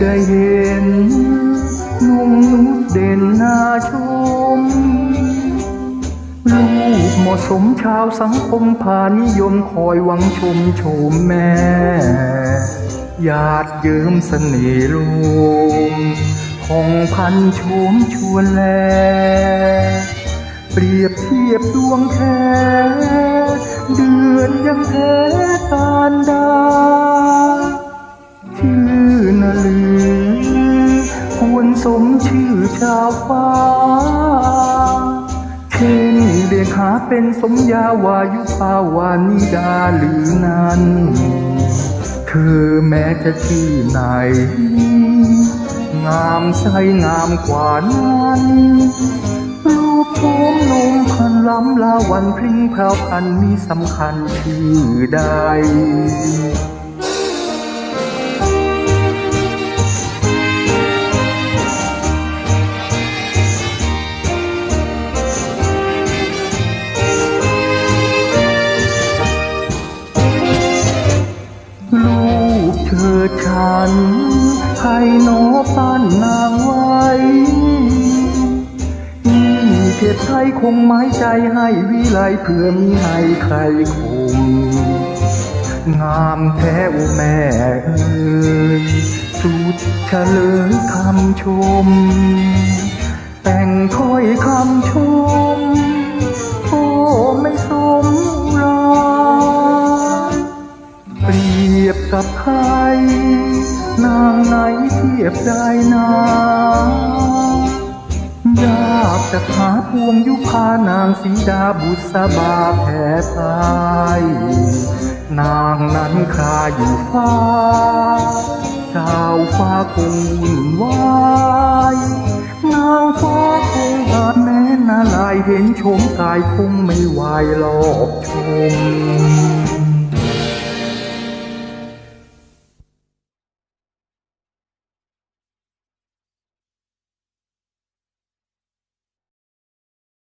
ได้เห็นนุ่มนุษเด่นน่าชม ลูกเหมาะสมชาวสังคมผ่านิยมคอยหวังชมโฉมแม่หยาดเยิ้มเสน่ห์ลมของพันโฉมชวนแล เปรียบเทียบดวงแท้ เดือนยังแท้การด มชื่อชาวฟ้าเช่นเรียกหาเป็นสมยาวายุภาวานิดาหรือนั้น เธอแม้จะชื่อไหน งามใสงามกว่านั้นรูปโฉมนมพันล้ำลาวันพริ้งแพรวพันมีสำคัญชื่อใด นให้โนปั้นนางไว้นี่เพียรไทยคงไม้ใจให้วิไลเพื่อมีให้ใครคงงามแท้อุแม่เอ่ยสุดเฉลยคำชม กับใคร นางไหนเทียบได้นายากจะหาพวงยุพานางสีดาบุษบาแผ่พายนางนั้นคราอยู่ฟ้าเจ้าฟ้าคงวุ่นวายนางฟ้าคงอาจแม้นาลายเห็นโฉมกายคงไม่ไหวหลอกชม